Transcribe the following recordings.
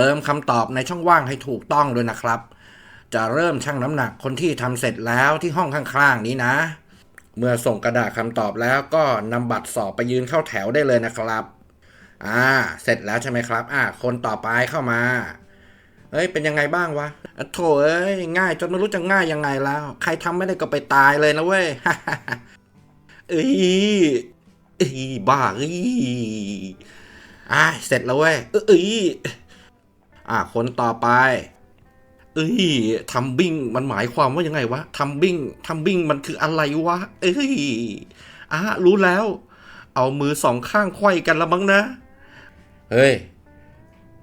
ติมคำตอบในช่องว่างให้ถูกต้องด้วยนะครับ จะเริ่มชั่งน้ำหนักคนที่ทำเสร็จแล้วที่ห้องข้างๆ นี้นะ เมื่อส่งกระดาษคำตอบแล้วก็นำบัตรสอบไปยืนเข้าแถวได้เลยนะครับอ่าเสร็จแล้วใช่ไหมครับ อ่า คนต่อไปเข้ามาเฮ้ยเป็นยังไงบ้างวะอะโถเอ้ยง่ายจนไม่รู้จะง่ายยังไงแล้ว ใครทำไม่ได้ก็ไปตายเลยนะเว้ยเอ้ยเอ้ยบ้าเอ้ยอ่าเสร็จแล้วเว้ยเอ้ย อ่าคนต่อไป เอ้ยทำบิ้งมันหมายความว่ายังไงวะทำบิ้งทำบิ้งมันคืออะไรวะ เอ้ยอะรู้แล้ว เอามือสองข้างไขว้กันละมั้งนะ เฮ้ย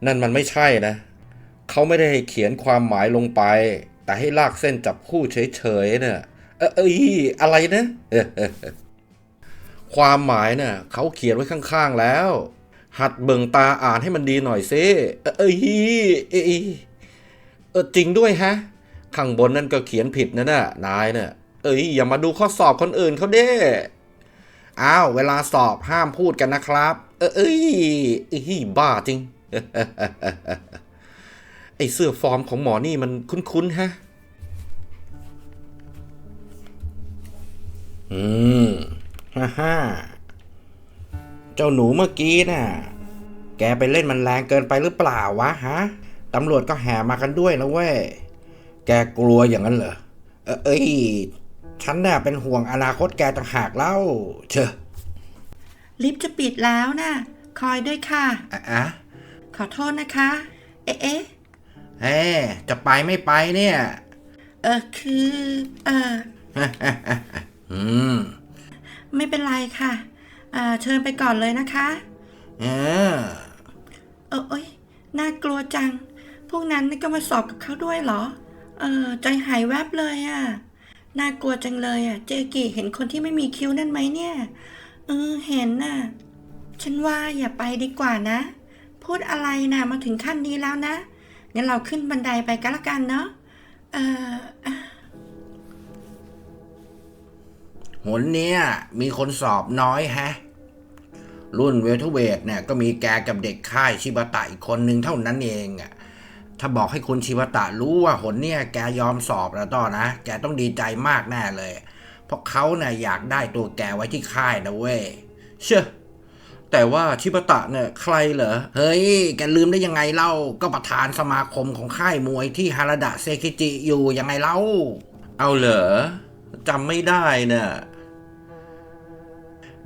นั่นมันไม่ใช่นะ เขาไม่ได้เขียนความหมายลงไป แต่ให้ลากเส้นจับคู่เฉยๆเนี่ยเอ้ยเอ้ยอะไรนะ ความหมายเนี่ยเขาเขียนไว้ข้างๆแล้ว หัดเบิ่งตาอ่านให้มันดีหน่อยซิเอ้ยเอ้ยเออจริงด้วยฮะ ข้างบนนั่นก็เขียนผิดนะน่ะนายเนี่ยเอ้ยอย่ามาดูข้อสอบคนอื่นเขาเด้อ้าวเวลาสอบห้ามพูดกันนะครับ เออเอ้ยเอ้ยบ้าจริงไอเสื้อฟอร์มของหมอนี่มันคุ้นๆฮะ อืมฮ่าฮ่า เจ้าหนูเมื่อกี้น่ะ แกไปเล่นมันแรงเกินไปหรือเปล่าวะฮะ ตำรวจก็แห่มากันด้วยนะเว้ย แกกลัวอย่างนั้นเหรอ เออเอ้ย ฉันน่ะเป็นห่วงอนาคตแกต่างหากเล่า เชอะลิฟต์จะปิดแล้วนะคอยด้วยค่ะอะอะขอโทษนะคะ เอ๊ะ เอ๊ะเฮ้จะไปไม่ไปเนี่ย เออคือ เอออืม ไม่เป็นไรค่ะเอ่อเชิญไปก่อนเลยนะคะเออเออเอ้ยน่ากลัวจัง พวกนั้นนี่ก็มาสอบกับเขาด้วยเหรอ เออใจหายแวบเลยอะ่ะ น่ากลัวจังเลยอะ่ะ เจกิเห็นคนที่ไม่มีคิ้วนั่นไหมเนี่ย เออเห็นน่ะ ฉันว่าอย่าไปดีกว่านะ พูดอะไรนะมาถึงขั้นนี้แล้วนะ งั้นเราขึ้นบันไดไปกันละกันเนาะ เอออะหนเนี้ยมีคนสอบน้อยแฮะ รุ่นเวลเทย์เวทเนี่ยก็มีแกกับเด็กค่ายชิบะตะอีกคนนึงเท่านั้นเองอะถ้าบอกให้คุณชิบะตะรู้ว่าหนเนี่ยแกยอมสอบแล้วต่อนะ แกต้องดีใจมากแน่เลย เพราะเขาเนี่ยอยากได้ตัวแกไว้ที่ค่ายนะเว้ยเชื่อแต่ว่าชิบะตะเนี่ยใครเหรอ เฮ้ย แกลืมได้ยังไงเล่า ก็ประธานสมาคมของค่ายมวยที่ฮาราดะเซคิจิอยู่ยังไงเล่า เอาเหรอจำไม่ได้น่ะ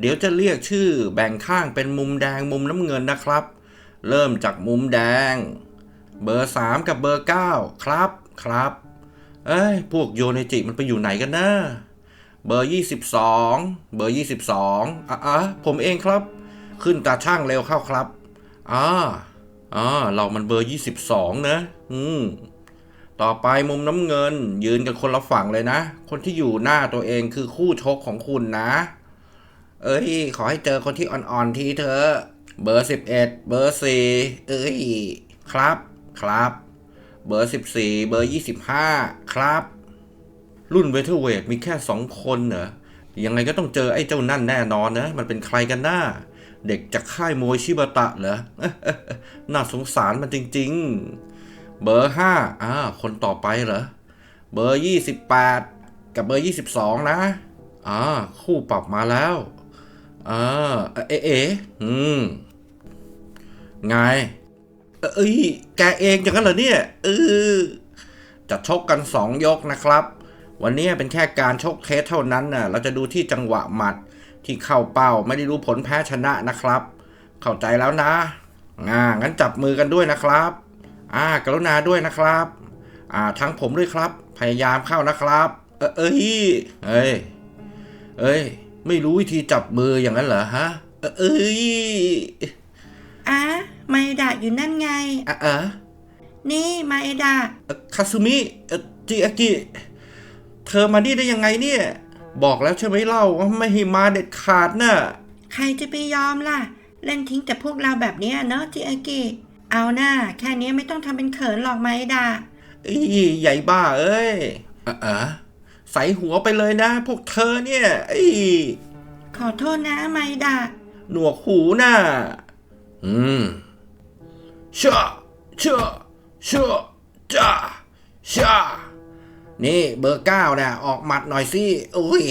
เดี๋ยวจะเรียกชื่อแบ่งข้างเป็นมุมแดงมุมน้ำเงินนะครับ เริ่มจากมุมแดง เบอร์สามกับเบอร์เก้าครับครับ เอ้ย พวกโยเนจิมันไปอยู่ไหนกันนะเบอร์ยี่สิบสองเบอร์ยี่สิบสองอะอะผมเองครับ ขึ้นตาช่างเร็วเข้าครับอ่าอ่าเรามันเบอร์ยี่สิบสองนะ อืมต่อไปมุมน้ำเงินยืนกันคนละฝั่งเลยนะ คนที่อยู่หน้าตัวเองคือคู่ชกของคุณนะ เอ้ย ขอให้เจอคนที่อ่อนๆทีเถอเบอร์สิบเอ็ดเบอร์สี่เอ้ย ครับ ครับ เบอร์สิบสี่เบอร์ยี่สิบห้าครับ รุ่นเวเทเวทมีแค่สองคนเหรอ ยังไงก็ต้องเจอไอ้เจ้านั่นแน่นอนนะ มันเป็นใครกันหน้า เด็กจากค่ายมวยชิบะตะเหรอ น่าสงสารมันจริง ๆ เบอร์ห้าอ่า คนต่อไปเหรอ เบอร์ยี่สิบแปดกับเบอร์ยี่สิบสองนะ อ่า คู่ปรับมาแล้ว อ่าเอ๊ะเอ๊ะอืมไง เอ้ย แกเองอย่างนั้นเหรอเนี่ยเออจะชกกันสองยกนะครับ วันนี้เป็นแค่การชกเทสเท่านั้นน่ะ เราจะดูที่จังหวะหมัดที่เข้าเป้าไม่ได้รู้ผลแพ้ชนะนะครับ เข้าใจแล้วนะอ่างั้นจับมือกันด้วยนะครับ อ่ากรุณาด้วยนะครับ อ่าทั้งผมด้วยครับ พยายามเข้านะครับ เออเอ้ยเอ้ยเอ้ย ไม่รู้วิธีจับมืออย่างนั้นเหรอฮะ เออเอ้ยอะไมเอดะอยู่นั่นไง อะอะนี่ไมเอดะเอ่อคาซุมิเอ่อจิอากิเธอมานี่ได้ยังไงเนี่ย บอกแล้วใช่ไหมเล่าว่าไม่ให้มาเด็ดขาดน่ะ ใครจะไปยอมล่ะ เล่นทิ้งแต่พวกเราแบบเนี้ยเนาะจิอากิเอาหน้าแค่นี้ไม่ต้องทำเป็นเขินหรอกไมเอดะอีใหญ่บ้าเอ้ยอะอะ ใส่หัวไปเลยนะ พวกเธอเนี่ยไอ้ขอโทษนะไมเอดะหนวกหูน่ะอืมชะเชื่อเชื่อจ้าชานี่เบอร์เก้าน่ะออกหมัดหน่อยสิอุ้ย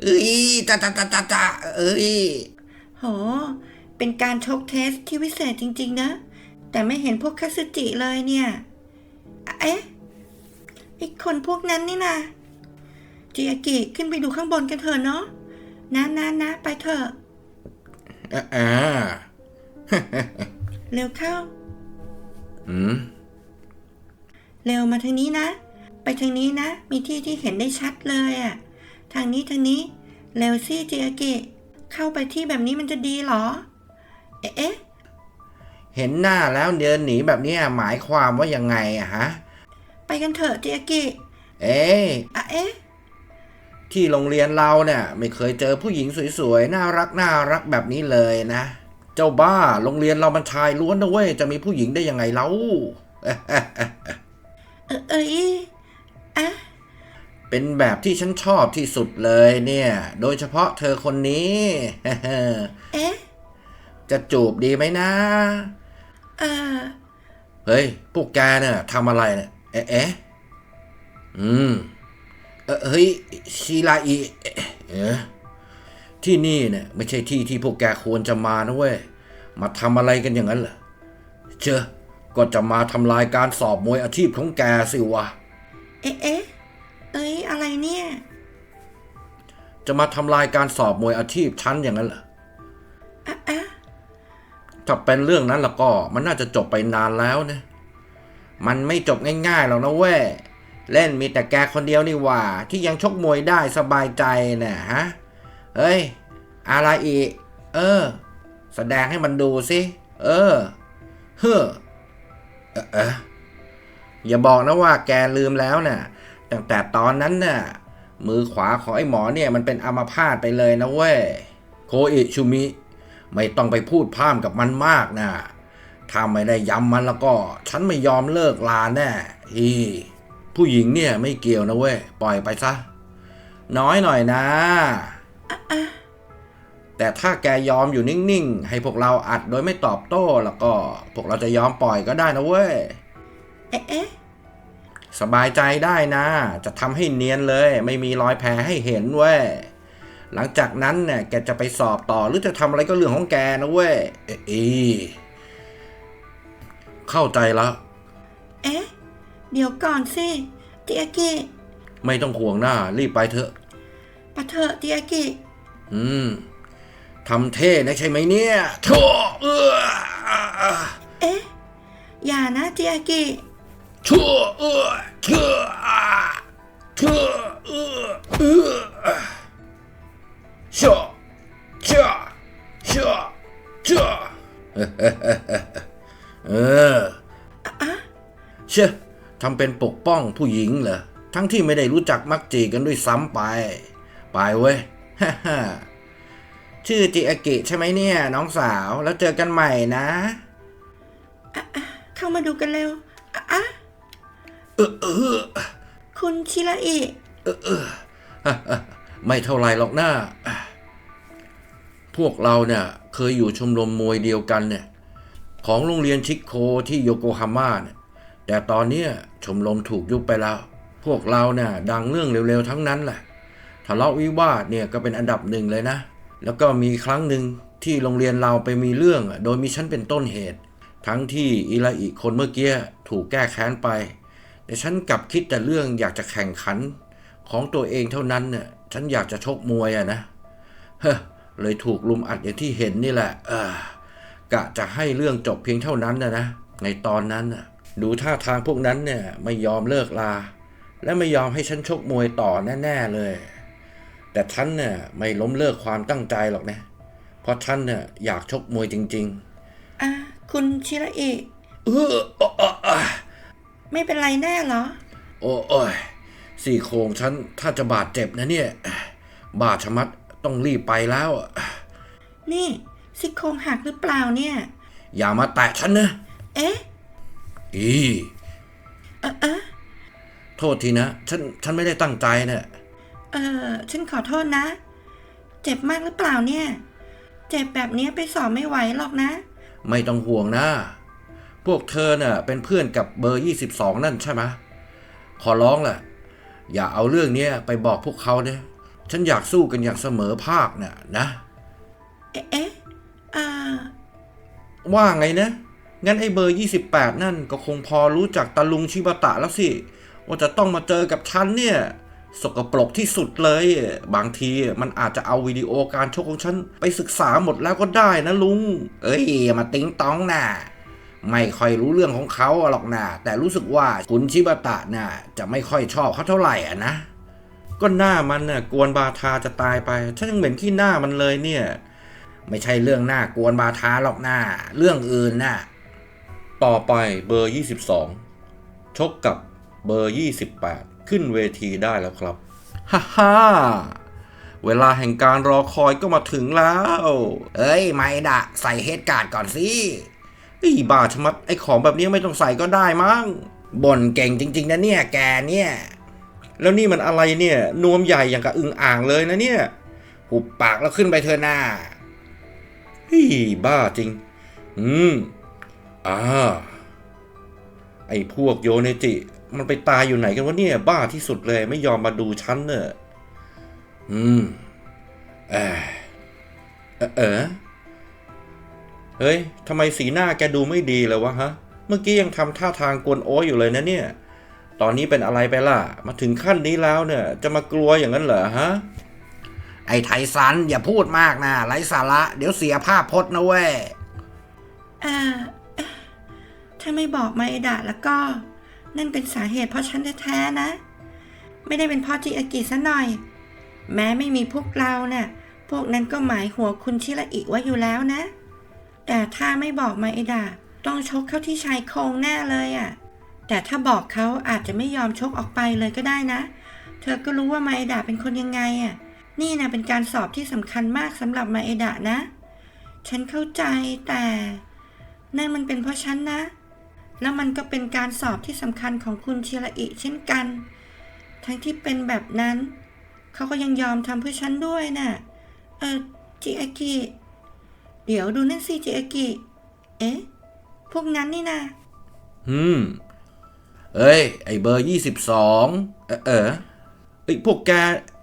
เอ้ยจ้าจ้าจ้าจ้าจ้าเอ้ยโห เป็นการชกเทสที่วิเศษจริง ๆ นะ แต่ไม่เห็นพวกคาสึจิเลยเนี่ย เอ๊ะไอคนพวกนั้นนี่นะ จิอากิขึ้นไปดูข้างบนกันเถอะเนาะนะนะนะไปเถอะอ่าอ่าเร็วเข้า อืม เร็วมาทางนี้นะ ไปทางนี้นะ มีที่ที่เห็นได้ชัดเลยอะทางนี้ทางนี้ เร็วสิจิอากิเข้าไปที่แบบนี้มันจะดีเหรอเอ๊ะเอ๊ะเห็นหน้าแล้วเดินหนีแบบเนี้ยหมายความว่ายังไงอะฮะ ไปกันเถอะจิอากิ เอ๊ะอะเอ๊ะ ที่โรงเรียนเราเนี่ยไม่เคยเจอผู้หญิงสวยๆ น่ารักน่ารักแบบนี้เลยนะ เจ้าบ้าโรงเรียนเรามันชายล้วนนะเว้ยจะมีผู้หญิงได้ยังไงเล่าเออเอ้ยอะเป็นแบบที่ฉันชอบที่สุดเลยเนี่ย โดยเฉพาะเธอคนนี้เอ๊ะจะจูบดีไหมนะเออเฮ้ยพวกแกเนี่ยทำอะไรเนี่ยเอ๊ะเอ๊ะอืม เออเฮ้ยชิราอิเอ๊ะเอ๊ะที่นี่เนี่ยไม่ใช่ที่ที่พวกแกควรจะมานะเว้ย มาทำอะไรกันอย่างนั้นเหรอเชอะก็จะมาทำลายการสอบมวยอาชีพของแกสิวะ เอ๊ะ เอ๊ะ เอ้ย อะไรเนี่ย จะมาทำลายการสอบมวยอาชีพฉันอย่างนั้นเหรออะอะถ้าเป็นเรื่องนั้นแล้วก็มันน่าจะจบไปนานแล้วนะ มันไม่จบง่ายๆหรอกนะเว้ย เล่นมีแต่แกคนเดียวนี่ว่า ที่ยังชกมวยได้สบายใจน่ะฮะเฮ้ย อะไรอีก เออ แสดงให้มันดูสิ เออ เฮ้อเออเอออย่าบอกนะว่าแกลืมแล้วน่ะ ตั้งแต่ตอนนั้นน่ะ มือขวาของไอ้หมอเนี่ยมันเป็นอัมพาตไปเลยนะเว้ย โคอิชูมิ ไม่ต้องไปพูดพร่ำกับมันมากนะถ้าไม่ได้ย้ำมันแล้วก็ ฉันไม่ยอมเลิกลาแน่อี ผู้หญิงเนี่ยไม่เกี่ยวนะเว้ย ปล่อยไปซะ น้อยหน่อยนะ แต่ถ้าแกยอมอยู่นิ่งๆ ให้พวกเราอัดโดยไม่ตอบโต้แล้วก็ พวกเราจะยอมปล่อยก็ได้นะเว้ย เอ๊ะเอ๊ะสบายใจได้นะ จะทำให้เนียนเลย ไม่มีรอยแผลให้เห็นเว้ย หลังจากนั้นเนี่ยแกจะไปสอบต่อหรือจะทำอะไรก็เรื่องของแกนะเว้ย เอะอีเข้าใจแล้ว เอ๊ะ เดี๋ยวก่อนสิจิอากิไม่ต้องห่วงหน้า รีบไปเถอะ ปะเถอะจิอากิอืมทำเท่นะใช่ไหมเนี่ยโธ่เออเอ๊ะ อย่านะจิอากิชั่วเออ ทำเป็นปกป้องผู้หญิงเหรอ ทั้งที่ไม่ได้รู้จักมักจีกันด้วยซ้ำไป ไปเว้ยชื่อจิอากิใช่ไหมเนี่ย น้องสาวแล้วเจอกันใหม่นะเข้ามาดูกันเร็วอะอะเออเออคุณชิราอิไม่เท่าไรหรอกนะพวกเราเนี่ยเคยอยู่ชมรมมวยเดียวกันเนี่ย ของโรงเรียนชิคโคที่โยโกฮาม่าเนี่ย แต่ตอนนี้ชมรมถูกยุบไปแล้ว พวกเราเนี่ยดังเรื่องเร็วๆทั้งนั้นแหละทะเลาะวิวาทเนี่ยก็เป็นอันดับหนึ่งเลยนะ แล้วก็มีครั้งหนึ่งที่โรงเรียนเราไปมีเรื่องโดยมีฉันเป็นต้นเหตุ ทั้งที่อิราอิคนเมื่อกี้ถูกแก้แค้นไป แต่ฉันกลับคิดแต่เรื่องอยากจะแข่งขันของตัวเองเท่านั้นเนี่ยฉันอยากจะชกมวยอะนะเฮ้อเลยถูกลุมอัดอย่างที่เห็นนี่แหละ เออกะจะให้เรื่องจบเพียงเท่านั้นนะนะในตอนนั้นน่ะ ดูท่าทางพวกนั้นเนี่ยไม่ยอมเลิกลา และไม่ยอมให้ฉันชกมวยต่อแน่ๆเลย แต่ฉันเนี่ยไม่ล้มเลิกความตั้งใจหรอกนะ เพราะฉันเนี่ยอยากชกมวยจริงอะคุณชิราอิๆเออเออเออเออไม่เป็นไรแน่เหรอโอ้โอ้ยสี่โครงฉันถ้าจะบาดเจ็บนะเนี่ย บาดชะมัดต้องรีบไปแล้ว นี่ ซี่โครงหักหรือเปล่าเนี่ย อย่ามาแตะฉันนะ เอ๊ะ อีเออเออโทษทีนะ ฉัน ฉันไม่ได้ตั้งใจเนี่ยเออฉันขอโทษนะ เจ็บมากหรือเปล่าเนี่ย เจ็บแบบนี้ไปสอบไม่ไหวหรอกนะ ไม่ต้องห่วงนะพพวกเธอเน่ะเป็นเพื่อนกับเบอร์ 22 นั่นใช่ไหมขอร้องแหละอย่าเอาเรื่องเนี้ยไปบอกพวกเขาเนะฉันอยากสู้กันอย่างเสมอภาคน่ะนะ เอ๊ะเอ๊ะอ่าว่าไงนะ งั้นไอ้เบอร์ 28 นั่นก็คงพอรู้จักตาลุงชิบะตะแล้วสิ ว่าจะต้องมาเจอกับฉันเนี่ย สกปรกที่สุดเลย บางทีมันอาจจะเอาวิดีโอการชกของฉัน ไปศึกษาหมดแล้วก็ได้นะลุง เอ้ยอมาติ้งต้องน่ะไม่ค่อยรู้เรื่องของเขาหรอกนะแต่รู้สึกว่าคุณชิบะตะน่ะจะไม่ค่อยชอบเขาเท่าไหร่อะนะ ก็หน้ามันน่ะกวนบาทาจะตายไปฉันยังเหม็นขี้หน้ามันเลยเนี่ย ไม่ใช่เรื่องหน้ากวนบาทาหรอกหน้าเรื่องอื่นน่ะ ต่อไปเบอร์ 22 ชกกับเบอร์ 28 ขึ้นเวทีได้แล้วครับฮ่าฮ่าเวลาแห่งการรอคอยก็มาถึงแล้ว เอ้ย ไม่ดะใส่เฮดการ์ดก่อนสิไอ้บ้าชะมัดไอ้ของแบบนี้ไม่ต้องใส่ก็ได้มั้งบ่นเก่งจริง ๆ นะเนี่ย แกเนี่ย แล้วนี่มันอะไรเนี่ย นวมใหญ่อย่างกับอึ่งอ่างเลยนะเนี่ย หุบปากแล้วขึ้นไปเถอะหน้าเฮ้ยบ้าจริง อืม อ่า ไอ้พวกโยเนจิ มันไปตายอยู่ไหนกันวะเนี่ย บ้าที่สุดเลยไม่ยอมมาดูฉันเนอะอืมเออเออเออเฮ้ยทำไมสีหน้าแกดูไม่ดีเลยวะฮะ เมื่อกี้ยังทำท่าทางกวนโอ้อยู่เลยนะเนี่ย ตอนนี้เป็นอะไรไปล่ะ มาถึงขั้นนี้แล้วเนี่ย จะมากลัวอย่างนั้นเหรอฮะ ไอ้ไทสันอย่าพูดมากนะไร้สาระ เดี๋ยวเสียภาพพจน์นะเว้ยอ่าเอ๊ะ ถ้าไม่บอกมาเอดะแล้วก็ นั่นเป็นสาเหตุเพราะฉันแท้ๆนะ ไม่ได้เป็นเพ่อจิอากิซะหน่อย แม้ไม่มีพวกเราเนะ่ะพวกนั้นก็หมายหัวคุณชิระอิไว้อยู่แล้วนะ แต่ถ้าไม่บอกมาเอดะต้องชกเข้าที่ชายโครงแน่เลยอะ่ะ แต่ถ้าบอกเขาอาจจะไม่ยอมชกออกไปเลยก็ได้นะ เธอก็รู้ว่ามาเอดะเป็นคนยังไงอะ่ะ นี่นะเป็นการสอบที่สำคัญมากสำหรับมาเอดะนะ ฉันเข้าใจแต่นั่นมันเป็นเพราะฉันนะ แล้วมันก็เป็นการสอบที่สำคัญของคุณชิระอิเช่นกัน ทั้งที่เป็นแบบนั้น เขาก็ยังยอมทำเพื่อฉันด้วยน่ะ เออจิอากิ เดี๋ยวดูนั่นสิจิอากิ เอ๊ะ พวกนั้นนี่นะอืม เอ้ย ไอเบอร์ยี่สิบสองเออเออไอพวกแก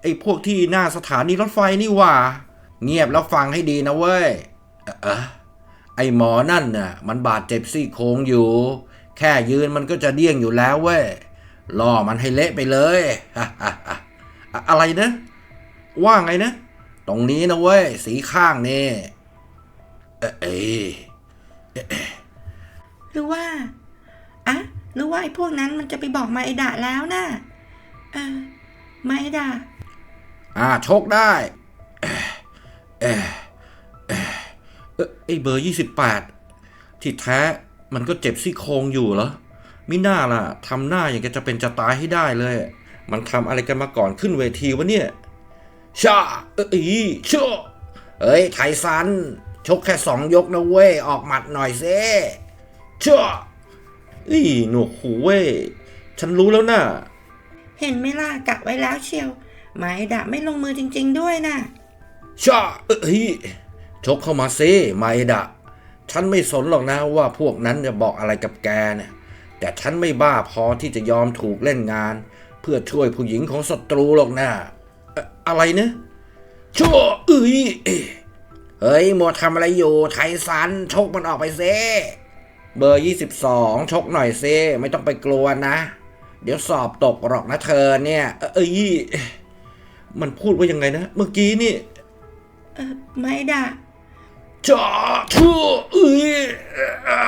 ไอพวกที่หน้าสถานีรถไฟนี่ว่า เงียบแล้วฟังให้ดีนะเว้ย เออเออ ไอหมอนั่นน่ะมันบาดเจ็บซี่โครงอยู่ แค่ยืนมันก็จะเดี้ยงอยู่แล้วเว้ยล่อมันให้เละไปเลยอะอะไรนะ ว่าไงนะ ตรงนี้นะเว้ย สีข้างนี่เออเอยหรือว่าอะหรือว่าไอ้พวกนั้นมันจะไปบอกมาเอดะแล้วนะ่ะเออมาเอดะอ่าชกได้เอ่อเอ่อเอ่อ เอ่อไอเบอร์ยี่สิบแปดที่แท้มันก็เจ็บซี่โครงอยู่เหรอมิน่าล่ะทำหน้าอย่างกับจะเป็นจะตายให้ได้เลย มันทำอะไรกันมาก่อนขึ้นเวทีวะเนี่ยชาเอ้ยชาเอ้ยไทสัน ชกแค่สองยกนะเว้ย ออกหมัดหน่อยเซ่ชาอีหนวกหูเว้ย ฉันรู้แล้วนะ่ะ เห็นไหมล่ะกะไว้แล้วเชียวมาเอดะไม่ลงมือจริง ๆ ด้วยน่ะชาเอ้ย ชกเข้ามาซิไมดะ ฉันไม่สนหรอกนะว่าพวกนั้นจะบอกอะไรกับแกเนี่ย แต่ฉันไม่บ้าพอที่จะยอมถูกเล่นงาน เพื่อช่วยผู้หญิงของศัตรูหรอกนะออะไรเนะชั่วเอ้ยเฮ้ยมัวทำอะไรอยู่ไทสันชกมันออกไปเซเบอร์ 22 ชกหน่อยเซไม่ต้องไปกลัวนะ เดี๋ยวสอบตกหรอกนะเธอเนี่ย เอ้ยมันพูดว่ายังไงนะ เมื่อกี้นี่ เออมาเอดะจ่า ชั่วเอ้ยอ่า